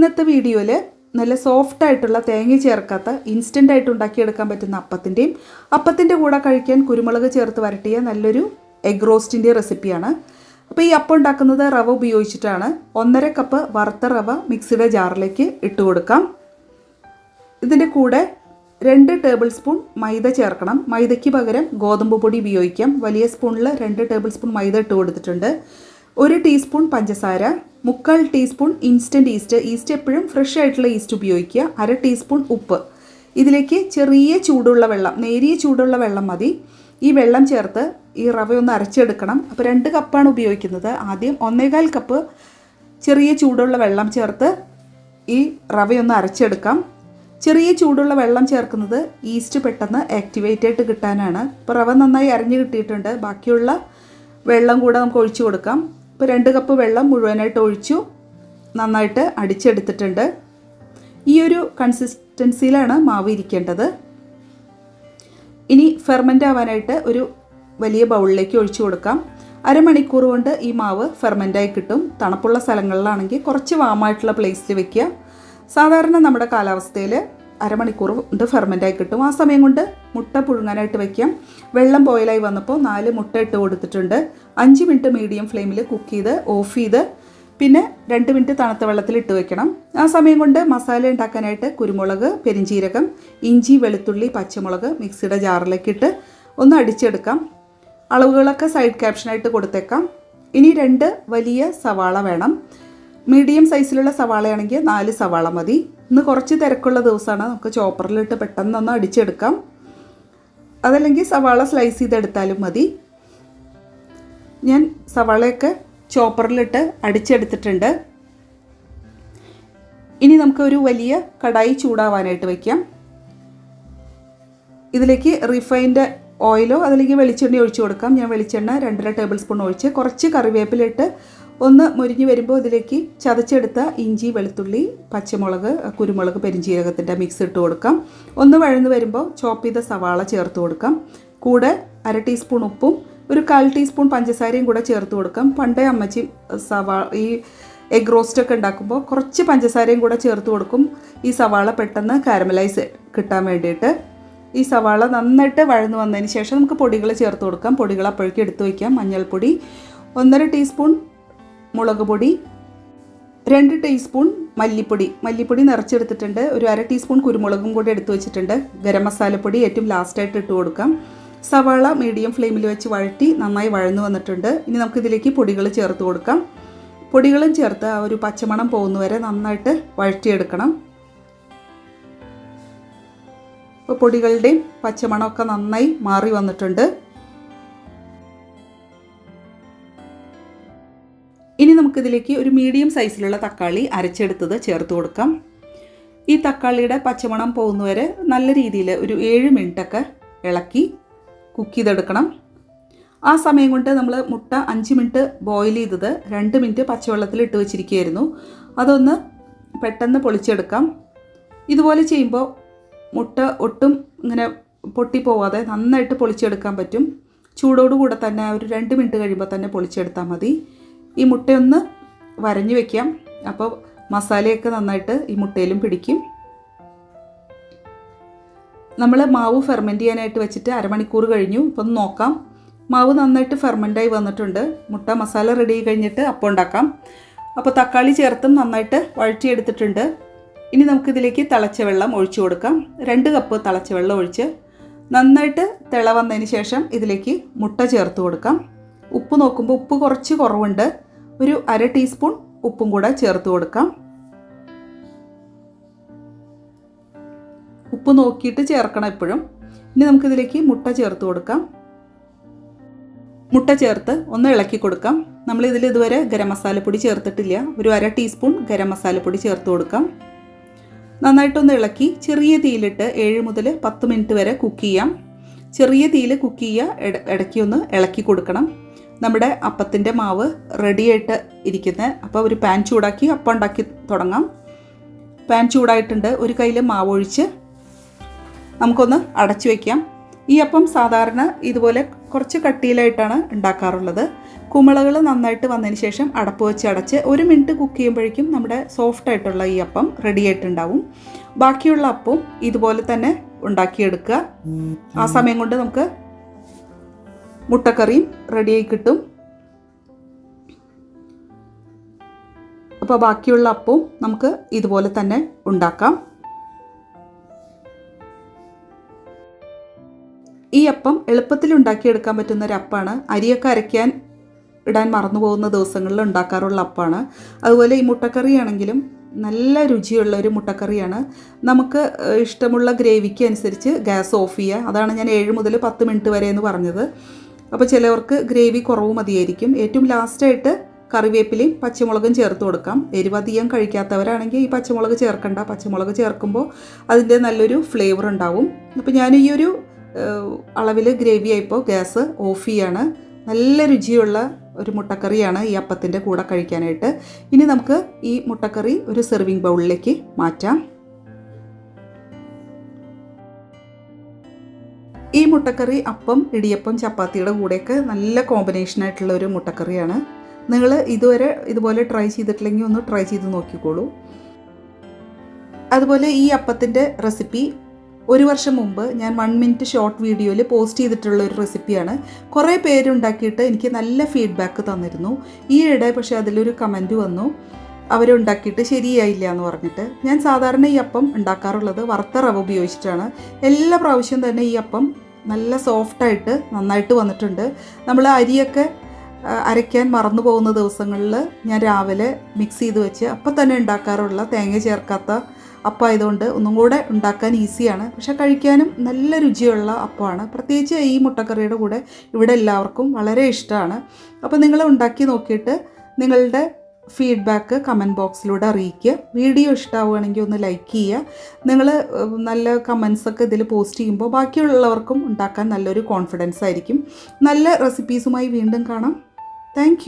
ഇന്നത്തെ വീഡിയോയിൽ നല്ല സോഫ്റ്റ് ആയിട്ടുള്ള തേങ്ങ ചേർക്കാത്ത ഇൻസ്റ്റന്റ് ആയിട്ട് ഉണ്ടാക്കിയെടുക്കാൻ പറ്റുന്ന അപ്പത്തിന്റെയും അപ്പത്തിന്റെ കൂടെ കഴിക്കാൻ കുരുമുളക് ചേർത്ത് വരട്ടിയ നല്ലൊരു എഗ് റോസ്റ്റിന്റെ റെസിപ്പിയാണ് അപ്പോൾ ഈ അപ്പം ഉണ്ടാക്കുന്നത് റവ ഉപയോഗിച്ചിട്ടാണ്. ഒന്നര കപ്പ് വറുത്ത റവ മിക്സിയുടെ ജാറിലേക്ക് ഇട്ട് കൊടുക്കാം. ഇതിന്റെ കൂടെ രണ്ട് ടേബിൾ സ്പൂൺ മൈദ ചേർക്കണം. മൈദയ്ക്ക് പകരം ഗോതമ്പ് പൊടി ഉപയോഗിക്കാം. വലിയ സ്പൂണിൽ രണ്ട് ടേബിൾ സ്പൂൺ മൈദ ഇട്ട് കൊടുത്തിട്ടുണ്ട്. ഒരു ടീസ്പൂൺ പഞ്ചസാര മുക്കാൽ ടീസ്പൂൺ ഇൻസ്റ്റന്റ് ഈസ്റ്റ്. ഈസ്റ്റ് എപ്പോഴും ഫ്രഷ് ആയിട്ടുള്ള ഈസ്റ്റ് ഉപയോഗിക്കുക. അര ടീസ്പൂൺ ഉപ്പ്. ഇതിലേക്ക് ചെറിയ ചൂടുള്ള വെള്ളം നേരിയ ചൂടുള്ള വെള്ളം മതി. ഈ വെള്ളം ചേർത്ത് ഈ റവ ഒന്ന് അരച്ചെടുക്കണം. അപ്പോൾ രണ്ട് കപ്പാണ് ഉപയോഗിക്കുന്നത്. ആദ്യം ഒന്നേകാൽ കപ്പ് ചെറിയ ചൂടുള്ള വെള്ളം ചേർത്ത് ഈ റവയൊന്ന് അരച്ചെടുക്കാം. ചെറിയ ചൂടുള്ള വെള്ളം ചേർക്കുന്നത് ഈസ്റ്റ് പെട്ടെന്ന് ആക്ടിവേറ്റ് ആയിട്ട് കിട്ടാനാണ്. അപ്പോൾ റവ നന്നായി അരഞ്ഞു കിട്ടിയിട്ടുണ്ട്. ബാക്കിയുള്ള വെള്ളം കൂടെ നമുക്ക് ഒഴിച്ചു കൊടുക്കാം. ഇപ്പോൾ രണ്ട് കപ്പ് വെള്ളം മുഴുവനായിട്ട് ഒഴിച്ചു. നന്നായിട്ട് അടിച്ചെടുത്തിട്ടുണ്ട്. ഈ ഒരു കൺസിസ്റ്റൻസിയിലാണ് മാവ് ഇരിക്കേണ്ടത്. ഇനി ഫെർമെന്റ് ആവാനായിട്ട് ഒരു വലിയ ബൗളിലേക്ക് ഒഴിച്ചു കൊടുക്കാം. അരമണിക്കൂർ കൊണ്ട് ഈ മാവ് ഫെർമെന്റായി കിട്ടും. തണുപ്പുള്ള സ്ഥലങ്ങളിലാണെങ്കിൽ കുറച്ച് വാമായിട്ടുള്ള പ്ലേസിൽ വെക്കുക. സാധാരണ നമ്മുടെ കാലാവസ്ഥയിൽ അരമണിക്കൂർ കൊണ്ട് ഫെർമെന്റായി കിട്ടും. ആ സമയം കൊണ്ട് മുട്ട പുഴുങ്ങാനായിട്ട് വയ്ക്കാം വെള്ളം ബോയിലായി വന്നപ്പോൾ നാല് മുട്ട ഇട്ട് കൊടുത്തിട്ടുണ്ട്. അഞ്ച് മിനിറ്റ് മീഡിയം ഫ്ലെയിമിൽ കുക്ക് ചെയ്ത് ഓഫ് ചെയ്ത് പിന്നെ രണ്ട് മിനിറ്റ് തണുത്ത വെള്ളത്തിൽ ഇട്ട് വെക്കണം. ആ സമയം കൊണ്ട് മസാല ഉണ്ടാക്കാനായിട്ട് കുരുമുളക് പെരിഞ്ചീരകം ഇഞ്ചി വെളുത്തുള്ളി പച്ചമുളക് മിക്സിയുടെ ജാറിലേക്ക് ഇട്ട് ഒന്ന് അടിച്ചെടുക്കാം. അളവുകളൊക്കെ സൈഡ് ക്യാപ്ഷനായിട്ട് കൊടുത്തേക്കാം. ഇനി രണ്ട് വലിയ സവാള വേണം. മീഡിയം സൈസിലുള്ള സവാളയാണെങ്കിൽ നാല് സവാള മതി. ഇന്ന് കുറച്ച് തിരക്കുള്ള ദിവസമാണ്. നമുക്ക് ചോപ്പറിലിട്ട് പെട്ടെന്ന് ഒന്ന് അടിച്ചെടുക്കാം. അതല്ലെങ്കിൽ സവാള സ്ലൈസ് ചെയ്തെടുത്താലും മതി. ഞാൻ സവാളയൊക്കെ ചോപ്പറിലിട്ട് അടിച്ചെടുത്തിട്ടുണ്ട്. ഇനി നമുക്ക് ഒരു വലിയ കടായി ചൂടാവാനായിട്ട് വയ്ക്കാം ഇതിലേക്ക് റിഫൈൻഡ് ഓയിലോ അതിലേക്ക് വെളിച്ചെണ്ണ ഒഴിച്ചു കൊടുക്കാം. ഞാൻ വെളിച്ചെണ്ണ രണ്ടര ടേബിൾ സ്പൂൺ ഒഴിച്ച് കുറച്ച് കറിവേപ്പിലിട്ട് ഒന്ന് മുരിഞ്ഞ് വരുമ്പോൾ ഇതിലേക്ക് ചതച്ചെടുത്ത ഇഞ്ചി വെളുത്തുള്ളി പച്ചമുളക് കുരുമുളക് പെരിഞ്ചീരകത്തിന്റെ മിക്സ് ഇട്ട് കൊടുക്കാം. ഒന്ന് വഴന്ന് വരുമ്പോൾ ചോപ്പ് ചെയ്ത സവാള ചേർത്ത് കൊടുക്കാം. കൂടെ അര ടീസ്പൂൺ ഉപ്പും ഒരു കാൽ ടീസ്പൂൺ പഞ്ചസാരയും കൂടെ ചേർത്ത് കൊടുക്കാം. പണ്ടേ അമ്മച്ചി സവാള ഈ എഗ് റോസ്റ്റ് ഒക്കെ ഉണ്ടാക്കുമ്പോൾ കുറച്ച് പഞ്ചസാരയും കൂടെ ചേർത്ത് കൊടുക്കും. ഈ സവാള പെട്ടെന്ന് കാരമലൈസ് കിട്ടാൻ വേണ്ടിയിട്ട്. ഈ സവാള നന്നായിട്ട് വഴന്നു വന്നതിന് ശേഷം നമുക്ക് പൊടികൾ ചേർത്ത് കൊടുക്കാം. പൊടികൾ അപ്പോഴേക്കും എടുത്ത് വയ്ക്കാം. മഞ്ഞൾപ്പൊടി ഒന്നര ടീസ്പൂൺ മുളക് പൊടി രണ്ട് ടീസ്പൂൺ മല്ലിപ്പൊടി. മല്ലിപ്പൊടി നിറച്ചെടുത്തിട്ടുണ്ട്. ഒരു അര ടീസ്പൂൺ കുരുമുളകും കൂടി എടുത്തു വെച്ചിട്ടുണ്ട്. ഗരം മസാലപ്പൊടി ഏറ്റവും ലാസ്റ്റായിട്ട് ഇട്ട് കൊടുക്കാം. സവാള മീഡിയം ഫ്ലെയിമിൽ വെച്ച് വഴറ്റി നന്നായി വഴന്നു വന്നിട്ടുണ്ട്. ഇനി നമുക്കിതിലേക്ക് പൊടികൾ ചേർത്ത് കൊടുക്കാം. പൊടികളും ചേർത്ത് ആ ഒരു പച്ചമണം പോകുന്നവരെ നന്നായിട്ട് വഴറ്റിയെടുക്കണം. അപ്പോൾ പൊടികളുടെയും പച്ചമണമൊക്കെ നന്നായി മാറി വന്നിട്ടുണ്ട്. ഇനി നമുക്കിതിലേക്ക് ഒരു മീഡിയം സൈസിലുള്ള തക്കാളി അരച്ചെടുത്തത് ചേർത്ത് കൊടുക്കാം. ഈ തക്കാളിയുടെ പച്ചമണം പോകുന്നവരെ നല്ല രീതിയിൽ ഒരു ഏഴ് മിനിറ്റൊക്കെ ഇളക്കി കുക്ക് ചെയ്തെടുക്കണം. ആ സമയം കൊണ്ട് നമ്മൾ മുട്ട അഞ്ച് മിനിറ്റ് ബോയിൽ ചെയ്തത് രണ്ട് മിനിറ്റ് പച്ചവെള്ളത്തിൽ ഇട്ട് വെച്ചിരിക്കുകയായിരുന്നു. അതൊന്ന് പെട്ടെന്ന് പൊളിച്ചെടുക്കാം. ഇതുപോലെ ചെയ്യുമ്പോൾ മുട്ട ഒട്ടും ഇങ്ങനെ പൊട്ടിപ്പോവാതെ നന്നായിട്ട് പൊളിച്ചെടുക്കാൻ പറ്റും. ചൂടോടുകൂടെ തന്നെ ഒരു രണ്ട് മിനിറ്റ് കഴിയുമ്പോൾ തന്നെ പൊളിച്ചെടുത്താൽ മതി. ഈ മുട്ടയൊന്ന് വരഞ്ഞു വെക്കാം. അപ്പോൾ മസാലയൊക്കെ നന്നായിട്ട് ഈ മുട്ടയിലും പിടിക്കും. നമ്മൾ മാവ് ഫെർമെന്റ് ചെയ്യാനായിട്ട് വെച്ചിട്ട് അരമണിക്കൂർ കഴിഞ്ഞു. ഇപ്പം ഒന്ന് നോക്കാം. മാവ് നന്നായിട്ട് ഫെർമെന്റായി വന്നിട്ടുണ്ട്. മുട്ട മസാല റെഡി കഴിഞ്ഞിട്ട് അപ്പം ഉണ്ടാക്കാം. അപ്പോൾ തക്കാളി ചേർത്തും നന്നായിട്ട് വഴറ്റിയെടുത്തിട്ടുണ്ട്. ഇനി നമുക്കിതിലേക്ക് തിളച്ച വെള്ളം ഒഴിച്ചു കൊടുക്കാം. രണ്ട് കപ്പ് തിളച്ച വെള്ളം ഒഴിച്ച് നന്നായിട്ട് തിള വന്നതിന് ശേഷം ഇതിലേക്ക് മുട്ട ചേർത്ത് കൊടുക്കാം. ഉപ്പ് നോക്കുമ്പോൾ ഉപ്പ് കുറച്ച് കുറവുണ്ട്. ഒരു അര ടീസ്പൂൺ ഉപ്പും കൂടെ ചേർത്ത് കൊടുക്കാം. ഉപ്പ് നോക്കിയിട്ട് ചേർക്കണം എപ്പോഴും. ഇനി നമുക്കിതിലേക്ക് മുട്ട ചേർത്ത് കൊടുക്കാം. മുട്ട ചേർത്ത് ഒന്ന് ഇളക്കി കൊടുക്കാം. നമ്മൾ ഇതിൽ ഇതുവരെ ഗരം മസാലപ്പൊടി ചേർത്തിട്ടില്ല. ഒരു അര ടീസ്പൂൺ ഗരം മസാലപ്പൊടി ചേർത്ത് കൊടുക്കാം. നന്നായിട്ടൊന്ന് ഇളക്കി ചെറിയ തീയിലിട്ട് ഏഴ് മുതൽ പത്ത് മിനിറ്റ് വരെ കുക്ക് ചെയ്യാം. ചെറിയ തീയിൽ കുക്ക് ചെയ്യുക ഇട ഇടയ്ക്ക് ഒന്ന് ഇളക്കി കൊടുക്കണം. നമ്മുടെ അപ്പത്തിന്റെ മാവ് റെഡിയായിട്ട് ഇരിക്കുന്നത് അപ്പോൾ ഒരു പാൻ ചൂടാക്കി അപ്പം ഉണ്ടാക്കി തുടങ്ങാം. പാൻ ചൂടായിട്ടുണ്ട്. ഒരു കയ്യിൽ മാവ് ഒഴിച്ച് നമുക്കൊന്ന് അടച്ചു വയ്ക്കാം ഈ അപ്പം സാധാരണ ഇതുപോലെ കുറച്ച് കട്ടിയിലായിട്ടാണ് ഉണ്ടാക്കാറുള്ളത്. കുമളകൾ നന്നായിട്ട് വന്നതിന് ശേഷം അടപ്പ് വെച്ച് അടച്ച് ഒരു മിനിറ്റ് കുക്ക് ചെയ്യുമ്പോഴേക്കും നമ്മുടെ സോഫ്റ്റ് ആയിട്ടുള്ള ഈ അപ്പം റെഡി ആയിട്ടുണ്ടാവും ബാക്കിയുള്ള അപ്പവും ഇതുപോലെ തന്നെ ഉണ്ടാക്കിയെടുക്കുക. ആ സമയം കൊണ്ട് നമുക്ക് മുട്ടക്കറിയും റെഡിയായി കിട്ടും. അപ്പോൾ ബാക്കിയുള്ള അപ്പവും നമുക്ക് ഇതുപോലെ തന്നെ ഉണ്ടാക്കാം. ഈ അപ്പം എളുപ്പത്തിൽ ഉണ്ടാക്കിയെടുക്കാൻ പറ്റുന്ന ഒരു അപ്പാണ്. അരിയൊക്കെ അരയ്ക്കാൻ ഇടാൻ മറന്നു പോകുന്ന ദിവസങ്ങളിൽ ഉണ്ടാക്കാറുള്ള അപ്പാണ്. അതുപോലെ ഈ മുട്ടക്കറി ആണെങ്കിലും നല്ല രുചിയുള്ള ഒരു മുട്ടക്കറിയാണ്. നമുക്ക് ഇഷ്ടമുള്ള ഗ്രേവിക്ക് അനുസരിച്ച് ഗ്യാസ് ഓഫ് ചെയ്യുക. അതാണ് ഞാൻ ഏഴ് മുതൽ പത്ത് മിനിറ്റ് വരെ എന്ന് പറഞ്ഞത്. അപ്പോൾ ചിലവർക്ക് ഗ്രേവി കുറവ് മതിയായിരിക്കും. ഏറ്റവും ലാസ്റ്റായിട്ട് കറിവേപ്പിലയും പച്ചമുളകും ചേർത്ത് കൊടുക്കാം. എരിവ് അധികം കഴിക്കാത്തവരാണെങ്കിൽ ഈ പച്ചമുളക് ചേർക്കണ്ട. പച്ചമുളക് ചേർക്കുമ്പോൾ അതിന്റെ നല്ലൊരു ഫ്ലേവർ ഉണ്ടാവും. അപ്പോൾ ഞാൻ ഈ ഒരു അളവിൽ ഗ്രേവി ആയിപ്പോൾ ഗ്യാസ് ഓഫ് ചെയ്യാണ്. നല്ല രുചിയുള്ള ഒരു മുട്ടക്കറിയാണ് ഈ അപ്പത്തിന്റെ കൂടെ കഴിക്കാനായിട്ട്. ഇനി നമുക്ക് ഈ മുട്ടക്കറി ഒരു സെർവിങ് ബൗളിലേക്ക് മാറ്റാം. ഈ മുട്ടക്കറി അപ്പം ഇടിയപ്പം ചപ്പാത്തിയുടെ കൂടെയൊക്കെ നല്ല കോമ്പിനേഷൻ ആയിട്ടുള്ള ഒരു മുട്ടക്കറിയാണ്. നിങ്ങൾ ഇതുവരെ ഇതുപോലെ ട്രൈ ചെയ്തിട്ടില്ലെങ്കിൽ ഒന്ന് ട്രൈ ചെയ്ത് നോക്കിക്കോളൂ. അതുപോലെ ഈ അപ്പത്തിന്റെ റെസിപ്പി ഒരു വർഷം മുമ്പ് ഞാൻ വൺ മിനിറ്റ് ഷോർട്ട് വീഡിയോയിൽ പോസ്റ്റ് ചെയ്തിട്ടുള്ള ഒരു റെസിപ്പിയാണ് കുറേ പേരുണ്ടാക്കിയിട്ട് എനിക്ക് നല്ല ഫീഡ്ബാക്ക് തന്നിരുന്നു. ഈയിടെ പക്ഷേ അതിലൊരു കമന്റ് വന്നു. അവരുണ്ടാക്കിയിട്ട് ശരിയായില്ല എന്ന് പറഞ്ഞിട്ട്. ഞാൻ സാധാരണ ഈ അപ്പം ഉണ്ടാക്കാറുള്ളത് വറുത്ത റവ ഉപയോഗിച്ചിട്ടാണ്. എല്ലാ പ്രാവശ്യം തന്നെ ഈ അപ്പം നല്ല സോഫ്റ്റായിട്ട് നന്നായിട്ട് വന്നിട്ടുണ്ട്. നമ്മൾ അരിയൊക്കെ അരയ്ക്കാൻ മറന്നു പോകുന്ന ദിവസങ്ങളിൽ ഞാൻ രാവിലെ മിക്സ് ചെയ്ത് വെച്ച് അപ്പം തന്നെ ഉണ്ടാക്കാറുള്ള തേങ്ങ ചേർക്കാത്ത അപ്പം ആയതുകൊണ്ട് ഒന്നും കൂടെ ഉണ്ടാക്കാൻ ഈസിയാണ്. പക്ഷെ കഴിക്കാനും നല്ല രുചിയുള്ള അപ്പമാണ് പ്രത്യേകിച്ച് ഈ മുട്ടക്കറിയുടെ കൂടെ ഇവിടെ എല്ലാവർക്കും വളരെ ഇഷ്ടമാണ്. അപ്പോൾ നിങ്ങൾ ഉണ്ടാക്കി നോക്കിയിട്ട് നിങ്ങളുടെ ഫീഡ്ബാക്ക് കമന്റ് ബോക്സിലൂടെ അറിയിക്കുക. വീഡിയോ ഇഷ്ടമാവുകയാണെങ്കിൽ ഒന്ന് ലൈക്ക് ചെയ്യുക. നിങ്ങൾ നല്ല കമൻസൊക്കെ ഇതിൽ പോസ്റ്റ് ചെയ്യുമ്പോൾ ബാക്കിയുള്ളവർക്കും ഉണ്ടാക്കാൻ നല്ലൊരു കോൺഫിഡൻസ് ആയിരിക്കും. നല്ല റെസിപ്പീസുമായി വീണ്ടും കാണാം. താങ്ക്